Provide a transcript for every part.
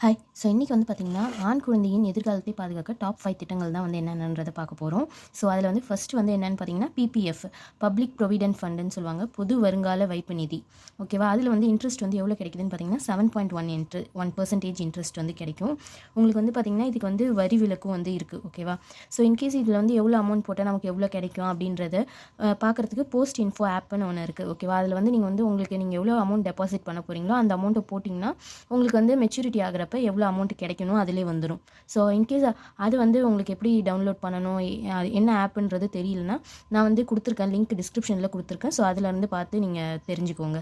Hi so இன்றைக்கி வந்து பார்த்திங்கன்னா ஆண் குழந்தையின் எதிர்காலத்தை பாதுகாக்க டாப் ஃபைவ் திட்டங்கள் தான் வந்து என்னென்னதை பார்க்க போகிறோம் ஸோ அதில் வந்து ஃபஸ்ட்டு வந்து என்னென்னு பார்த்தீங்கன்னா பிபிஎஃப் பப்ளிக் ப்ரொவிடென்ட் ஃபண்டுன்னு சொல்லுவாங்க. பொது வருங்கால வைப்பு நிதி. ஓகேவா அதில் வந்து இன்ட்ரெஸ்ட் வந்து எவ்வளோ கிடைக்குதுன்னு பார்த்தீங்கன்னா seven point one into one percentage interest வந்து கிடைக்கும். உங்களுக்கு வந்து பார்த்திங்கன்னா இதுக்கு வந்து வரி விலக்கும் வந்து இருக்குது ஓகேவா ஸோ இன்கேஸ் இதில் வந்து எவ்வளோ அமௌண்ட் போட்டால் நமக்கு எவ்வளோ கிடைக்கும் அப்படின்றத பார்க்குறதுக்கு பார்க்கறதுக்கு போஸ்ட் இன்ஃபோ ஆப்னு ஒன்று இருக்குது ஓகேவா அதில் வந்து நீங்கள் வந்து உங்களுக்கு நீங்கள் எவ்வளோ அமௌண்ட் டெபாசிட் பண்ண போகிறீங்களோ அந்த அமௌண்ட்டை போட்டிங்கன்னா உங்களுக்கு வந்து மெச்சூரிட்டி ஆகிற பண்ணுறப்ப எவ்வளோ அமௌண்ட் கிடைக்கணும் அதிலே வந்துடும் ஸோ இன்கேஸ் அது வந்து உங்களுக்கு எப்படி டவுன்லோட் பண்ணணும் அது என்ன ஆப்புன்றது தெரியலனா நான் வந்து கொடுத்துருக்கேன் லிங்க் டிஸ்கிரிப்ஷனில் கொடுத்துருக்கேன். ஸோ அதில் இருந்து பார்த்து நீங்கள் தெரிஞ்சுக்கோங்க.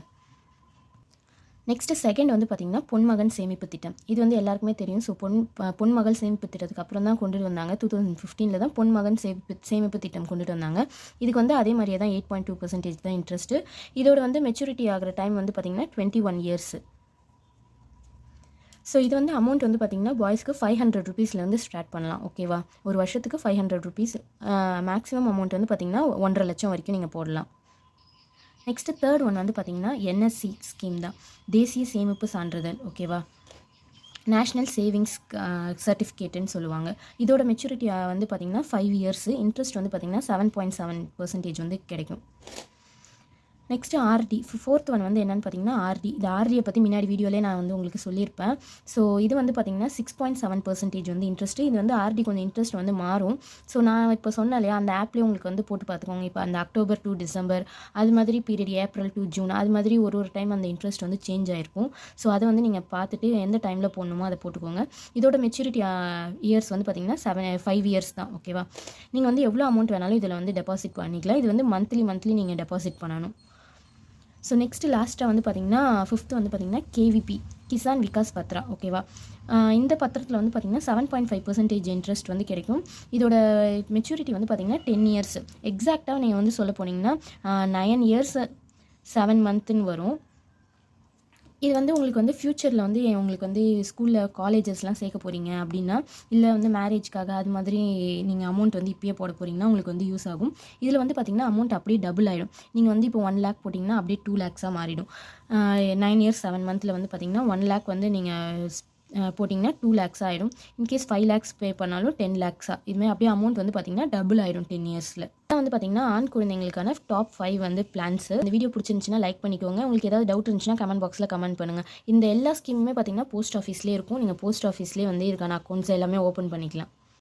நெக்ஸ்ட்டு செகண்ட் வந்து பார்த்திங்கன்னா பொன்மகன் சேமிப்பு திட்டம். இது வந்து எல்லாருக்குமே தெரியும். ஸோ பொன் பொன்மகள் சேமிப்பு திட்டத்துக்கு அப்புறம் தான் கொண்டுட்டு வந்தாங்க. டூ தௌசண்ட் ஃபிஃப்டீனில் தான் பொன்மகன் சேமிப்பு சேமிப்பு திட்டம் கொண்டுட்டு வந்தாங்க. இதுக்கு வந்து அதே மாதிரியே தான் எயிட் பாயிண்ட் டூ பர்சன்டேஜ் தான் இன்ட்ரெஸ்ட்டு இதோட வந்து மெச்சூரிட்டி ஆகிற டைம் வந்து பார்த்திங்கன்னா டுவெண்ட்டி ஒன் இயர்ஸ் ஸோ இது வந்து அமௌண்ட் வந்து பார்த்திங்கன்னா பாய்ஸ்க்கு ஃபைவ் ஹண்ட்ரட் ருபீஸ்லேருந்து ஸ்டார்ட் பண்ணலாம் ஓகேவா ஒரு வருஷத்துக்கு five hundred rupees maximum amount வந்து பார்த்திங்கன்னா ஒன்றரை லட்சம் வரைக்கும் நீங்கள் போடலாம். நெக்ஸ்ட்டு தேர்ட் ஒன் வந்து பார்த்திங்கன்னா என்எஸ்சி ஸ்கீம் தான். தேசிய சேமிப்பு சான்றிதழ் ஓகேவா நேஷ்னல் சேவிங்ஸ் சர்டிஃபிகேட்டுன்னு சொல்லுவாங்க. இதோட மெச்சூரிட்டி வந்து பார்த்திங்கன்னா ஃபைவ் இயர்ஸு இன்ட்ரெஸ்ட் வந்து பார்த்திங்கன்னா செவன் பாயிண்ட் செவன் பர்சன்டேஜ் வந்து கிடைக்கும். நெக்ஸ்ட்டு ஆர்டி ஃபோர்த் ஒன் வந்து என்னென்னு பார்த்தீங்கன்னா ஆர்டி இந்த ஆர்டியை பற்றி முன்னாடி வீடியோலே நான் வந்து உங்களுக்கு சொல்லியிருப்பேன். ஸோ இது வந்து பார்த்தீங்கன்னா சிக்ஸ் பாயிண்ட் செவன் பர்சன்டேஜ் வந்து இன்ட்ரெஸ்ட்டு இது வந்து ஆர்டி கொஞ்சம் இன்ட்ரெஸ்ட் வந்து மாறும். ஸோ நான் இப்போ சொன்னேன் இல்லையா அந்த ஆப்லேயே உங்களுக்கு வந்து போட்டு பார்த்துக்கோங்க இப்போ அந்த அக்டோபர் டு டிசம்பர் அது மாதிரி பீரியட் ஏப்ரல் டு ஜூன் அது மாதிரி ஒரு ஒரு டைம் அந்த இன்ட்ரெஸ்ட் வந்து சேஞ்ச் ஆயிருக்கும். ஸோ அதை வந்து நீங்கள் பார்த்துட்டு எந்த டைமில் போடணுமோ அதை போட்டுக்கோங்க. இதோட மெச்சூரிட்டி இயர்ஸ் வந்து பார்த்தீங்கன்னா செவன் ஃபைவ் இயர்ஸ் தான். ஓகேவா நீங்கள் வந்து எவ்வளோ அமௌண்ட் வேணாலும் இதில் வந்து டெபாசிட் பண்ணிக்கலாம். இது வந்து மந்த்லி மந்த்லி நீங்கள் டெபாசிட் பண்ணணும். ஸோ நெக்ஸ்ட்டு லாஸ்ட்டாக வந்து பார்த்தீங்கன்னா ஃபிஃப்த்து வந்து பார்த்தீங்கன்னா கேவிபி கிசான் விகாஸ் பத்ரா ஓகேவா இந்த பத்திரத்தில் வந்து பார்த்தீங்கன்னா seven point five percentage interest வந்து கிடைக்கும். இதோட மெச்சூரிட்டி வந்து பார்த்திங்கன்னா டென் இயர்ஸ் எக்ஸாக்டாக நீங்கள் வந்து சொல்ல போனீங்கன்னா நயன் இயர்ஸ் செவன் மந்த்துன்னு வரும். இது வந்து உங்களுக்கு வந்து ஃப்யூச்சரில் வந்து உங்களுக்கு வந்து ஸ்கூலில் காலேஜஸ்லாம் சேர்க்க போகிறீங்க அப்படின்னா இல்லை வந்து மேரேஜ்க்காக அது மாதிரி நீங்கள் அமௌண்ட் வந்து இப்பயே போட போகிறீங்கன்னா உங்களுக்கு வந்து யூஸ் ஆகும். இதில் வந்து பார்த்திங்கன்னா அமௌண்ட் அப்படியே டபுள் ஆகிடும் நீங்கள் வந்து இப்போ ஒன் லேக் போட்டிங்கன்னா அப்படியே டூ லேக்ஸாக மாறிடும். நைன் இயர்ஸ் செவன் மந்தில் வந்து பார்த்திங்கன்னா ஒன் லேக் வந்து நீங்கள் போட்டிங்கன்னா டூ லேக்ஸ் ஆகிடும் இன்கேஸ் ஃபைவ் லேக்ஸ் பே பண்ணாலும் டென் லேக்ஸாக இதுமாதிரி அப்படியே அமௌண்ட் வந்து பார்த்திங்கன்னா டபுள் ஆகிடும் டென் இயர்ஸில் வந்து பார்த்திங்கன்னா ஆண் குழந்தைங்களுக்கான டாப் ஃபைவ் வந்து பிளான்ஸ் இந்த வீடியோ பிடிச்சிருந்துச்சுன்னா லைக் பண்ணிக்கோங்க. உங்களுக்கு ஏதாவது டவுட் இருந்துச்சுன்னா கமெண்ட் பாக்ஸில் கமெண்ட் பண்ணுங்கள் இந்த எல்லா ஸ்கீமுமே பார்த்திங்கன்னா போஸ்ட் ஆஃபீஸ்லேயே இருக்கும். நீங்கள் போஸ்ட் ஆஃபீஸ்லேயே வந்து இதுக்கான அக்கௌண்ட்ஸ் எல்லாமே ஓப்பன் பண்ணிக்கலாம்.